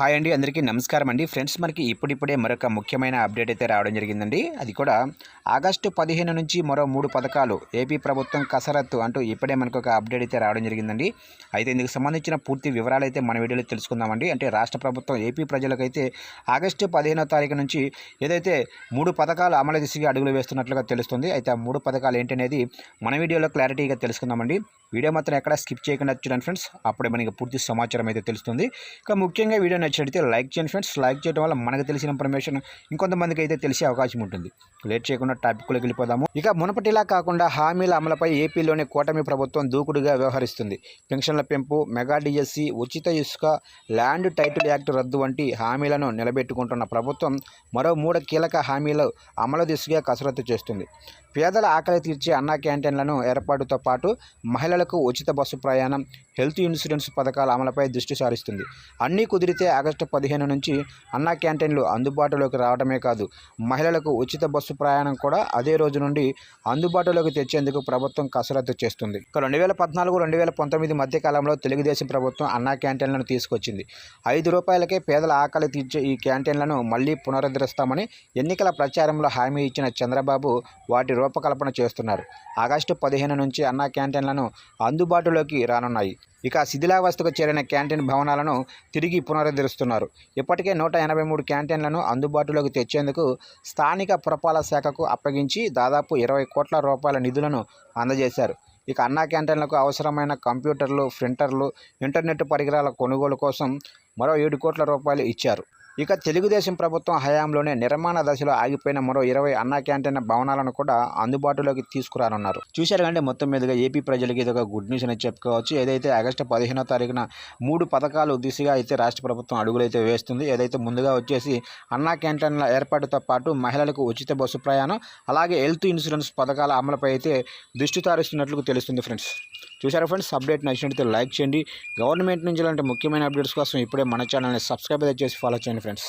Hi అండి అందరికీ నమస్కారం అండి. ఫ్రెండ్స్ మనకి ఇప్పుడిప్పుడే మరొక ముఖ్యమైన అప్డేట్ అయితే రావడం జరిగిందండి. అది కూడా ఆగస్టు పదిహేను నుంచి మరో మూడు పథకాలు ఏపీ ప్రభుత్వం కసరత్తు అంటూ ఇప్పుడే మనకు ఒక అప్డేట్ అయితే రావడం జరిగిందండి. అయితే ఇందుకు సంబంధించిన పూర్తి వివరాలు అయితే మన వీడియోలో తెలుసుకుందామండి. అంటే రాష్ట్ర ప్రభుత్వం ఏపీ ప్రజలకైతే ఆగస్టు పదిహేనో తారీఖు నుంచి ఏదైతే మూడు పథకాలు అమలు దిశగా అడుగులు వేస్తున్నట్లుగా తెలుస్తుంది అయితే ఆ మూడు పథకాలు ఏంటనేది మన వీడియోలో క్లారిటీగా తెలుసుకుందామండి. వీడియో మాత్రం ఎక్కడ స్కిప్ చేయకుండా చూడండి ఫ్రెండ్స్. అప్పుడే మనకి పూర్తి సమాచారం అయితే తెలుస్తుంది. ఇక ముఖ్యంగా వీడియో నచ్చినట్లయితే లైక్ చేయండి ఫ్రెండ్స్. లైక్ చేయడం వల్ల మనకు తెలిసిన ఇన్ఫర్మేషన్ ఇంకొంతమందికి అయితే తెలిసే అవకాశం ఉంటుంది. లేట్ చేయకుండా టాపిక్లోకి వెళ్ళిపోదాము. ఇక మునపటిలా కాకుండా హామీల అమలుపై ఏపీలోని కూటమి ప్రభుత్వం దూకుడుగా వ్యవహరిస్తుంది. పెన్షన్ల పెంపు మెగా డిఎస్సి ఉచిత ఇసుక ల్యాండ్ టైటిల్ యాక్ట్ రద్దు వంటి హామీలను నిలబెట్టుకుంటున్న ప్రభుత్వం మరో మూడు కీలక హామీలు అమలు దిశగా కసరత్తు చేస్తుంది. పేదల ఆకలి తీర్చే అన్నా క్యాంటీన్లను ఏర్పాటుతో పాటు మహిళలకు ఉచిత బస్సు ప్రయాణం హెల్త్ ఇన్సూరెన్స్ పథకాల అమలుపై దృష్టి సారిస్తుంది. అన్నీ కుదిరితే ఆగస్టు పదిహేను నుంచి అన్నా క్యాంటీన్లు అందుబాటులోకి రావడమే కాదు మహిళలకు ఉచిత బస్సు ప్రయాణం కూడా అదే రోజు నుండి అందుబాటులోకి తెచ్చేందుకు ప్రభుత్వం కసరత్తు చేస్తుంది. ఇక రెండు వేల పద్నాలుగు రెండు వేల పంతొమ్మిది మధ్యకాలంలో తెలుగుదేశం ప్రభుత్వం అన్నా క్యాంటీన్లను తీసుకొచ్చింది. ఐదు రూపాయలకే పేదల ఆకలి తీర్చే ఈ క్యాంటీన్లను మళ్ళీ పునరుద్ధరిస్తామని ఎన్నికల ప్రచారంలో హామీ ఇచ్చిన చంద్రబాబు వాటి రూపకల్పన చేస్తున్నారు. ఆగస్టు పదిహేను నుంచి అన్నా క్యాంటీన్లను అందుబాటులోకి రానున్నాయి. ఇక శిథిలావస్థకు చేరిన క్యాంటీన్ భవనాలను తిరిగి పునరుద్ధరిస్తున్నారు. ఇప్పటికే నూట ఎనభై మూడు క్యాంటీన్లను అందుబాటులోకి తెచ్చేందుకు స్థానిక పురపాలక శాఖకు అప్పగించి దాదాపు ఇరవై కోట్ల రూపాయల నిధులను అందజేశారు. ఇక అన్నా క్యాంటీన్లకు అవసరమైన కంప్యూటర్లు ప్రింటర్లు ఇంటర్నెట్ పరికరాల కొనుగోలు కోసం మరో ఏడు కోట్ల రూపాయలు ఇచ్చారు. ఇక తెలుగుదేశం ప్రభుత్వం హయాంలోనే నిర్మాణ దశలో ఆగిపోయిన మరో ఇరవై అన్నా క్యాంటీన్ భవనాలను కూడా అందుబాటులోకి తీసుకురానున్నారు. చూశారు కంటే మొత్తం మీదుగా ఏపీ ప్రజలకి ఇది ఒక గుడ్ న్యూస్ అని చెప్పుకోవచ్చు. ఏదైతే ఆగస్టు పదిహేనో తారీఖున మూడు పథకాలు దిశగా అయితే రాష్ట్ర ప్రభుత్వం అడుగులైతే వేస్తుంది. ఏదైతే ముందుగా వచ్చేసి అన్నా క్యాంటీన్ల ఏర్పాటుతో పాటు మహిళలకు ఉచిత బస్సు ప్రయాణం అలాగే హెల్త్ ఇన్సూరెన్స్ పథకాల అమలుపై అయితే దృష్టి తారిస్తున్నట్లు తెలుస్తుంది ఫ్రెండ్స్. చూసారా ఫ్రెండ్స్ అప్డేట్ నచ్చినట్లయితే లైక్ చేయండి. గవర్నమెంట్ నుంచి ఇలాంటి ముఖ్యమైన అప్డేట్స్ కోసం ఇప్పుడే మన ఛానల్ని సబ్స్క్రైబ్ అయితే చేసి ఫాలో చేయండి ఫ్రెండ్స్